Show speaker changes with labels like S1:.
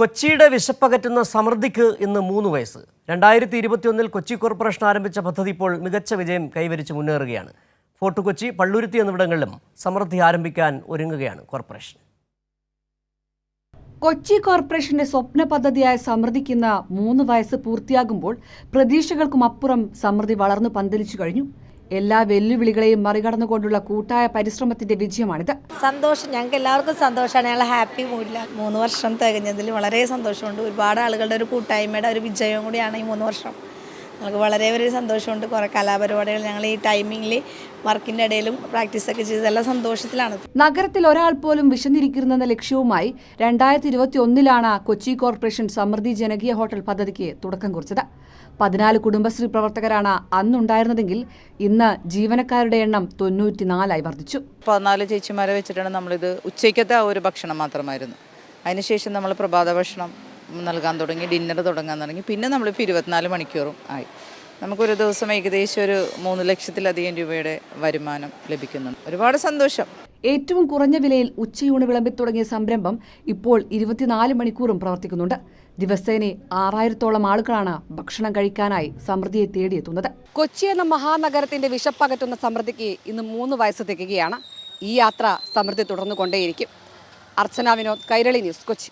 S1: കൊച്ചിയുടെ വിശപ്പകറ്റുന്ന സമൃദ്ധിക്ക് ഇന്ന് മൂന്ന് വയസ്സ്. രണ്ടായിരത്തി ഇരുപത്തിയൊന്നിൽ കൊച്ചി കോർപ്പറേഷൻ ആരംഭിച്ച പദ്ധതി ഇപ്പോൾ മികച്ച വിജയം കൈവരിച്ച് മുന്നേറുകയാണ്. ഫോർട്ട് കൊച്ചി പള്ളുരുത്തി എന്നിവിടങ്ങളിലും സമൃദ്ധി ആരംഭിക്കാൻ ഒരുങ്ങുകയാണ് കോർപ്പറേഷൻ.
S2: കൊച്ചി കോർപ്പറേഷന്റെ സ്വപ്ന പദ്ധതിയായ സമൃദ്ധിക്കുന്ന മൂന്ന് വയസ്സ് പൂർത്തിയാകുമ്പോൾ പ്രതീക്ഷകൾക്കും അപ്പുറം സമൃദ്ധി വളർന്നു പന്തലിച്ചു കഴിഞ്ഞു. എല്ലാ വെല്ലുവിളികളെയും മറികടന്നുകൊണ്ടുള്ള കൂട്ടായ പരിശ്രമത്തിന്റെ വിജയമാണിത്.
S3: സന്തോഷം. ഞങ്ങൾക്ക് എല്ലാവർക്കും സന്തോഷമാണ്. ഞങ്ങൾ ഹാപ്പി മൂഡിലാണ് മൂന്ന് വർഷം തികഞ്ഞതിൽ വളരെ സന്തോഷമുണ്ട്. ഒരുപാട് ആളുകളുടെ ഒരു കൂട്ടായ്മയുടെ ഒരു വിജയം കൂടിയാണ് ഈ മൂന്ന് വർഷം. ഞങ്ങൾക്ക് വളരെ വലിയ സന്തോഷമുണ്ട്. കുറേ കലാപരിപാടികൾ ഞങ്ങൾ ഈ ടൈമിംഗിൽ വർക്കിന്റെ ഇടയിലും പ്രാക്ടീസൊക്കെ ചെയ്ത് എല്ലാ സന്തോഷത്തിലാണ്.
S2: നഗരത്തിൽ ഒരാൾ പോലും വിശന്നിരിക്കുന്ന ലക്ഷ്യവുമായി രണ്ടായിരത്തി ഇരുപത്തി ഒന്നിലാണ് കൊച്ചി കോർപ്പറേഷൻ സമൃദ്ധി ജനകീയ ഹോട്ടൽ പദ്ധതിക്ക് തുടക്കം കുറിച്ചത്. പതിനാല് കുടുംബശ്രീ പ്രവർത്തകരാണ് അന്നുണ്ടായിരുന്നതെങ്കിൽ ഇന്ന് ജീവനക്കാരുടെ എണ്ണം തൊണ്ണൂറ്റിനാലായി വർദ്ധിച്ചു.
S4: പതിനാല് ചേച്ചിമാരെ വെച്ചിട്ടാണ് നമ്മളിത് ഉച്ചയ്ക്കത്തെ ആ ഒരു ഭക്ഷണം മാത്രമായിരുന്നു. അതിനുശേഷം നമ്മൾ പ്രഭാത ഭക്ഷണം നൽകാൻ തുടങ്ങി ഡിന്നർ തുടങ്ങാൻ തുടങ്ങി. പിന്നെ നമ്മളിപ്പോൾ ഇരുപത്തിനാല് മണിക്കൂറും ആയി. നമുക്കൊരു ദിവസം ഏകദേശം ഒരു മൂന്ന് ലക്ഷത്തിലധികം രൂപയുടെ വരുമാനം ലഭിക്കുന്നുണ്ട്. ഒരുപാട് സന്തോഷം.
S2: ഏറ്റവും കുറഞ്ഞ വിലയിൽ ഉച്ചയൂണ് വിളമ്പി തുടങ്ങിയ സംരംഭം ഇപ്പോൾ ഇരുപത്തിനാല് മണിക്കൂറും പ്രവർത്തിക്കുന്നുണ്ട്. ദിവസേന ആറായിരത്തോളം ആളുകളാണ് ഭക്ഷണം കഴിക്കാനായി സമൃദ്ധിയെ തേടിയെത്തുന്നത്. കൊച്ചി എന്ന മഹാനഗരത്തിന്റെ വിശപ്പകറ്റുന്ന സമൃദ്ധിക്ക് ഇന്ന് മൂന്ന് വയസ്സ് തികയാണ് ഈ യാത്ര സമൃദ്ധി തുടർന്നു കൊണ്ടേയിരിക്കും അർച്ചന വിനോദ് കൈരളി ന്യൂസ് കൊച്ചി.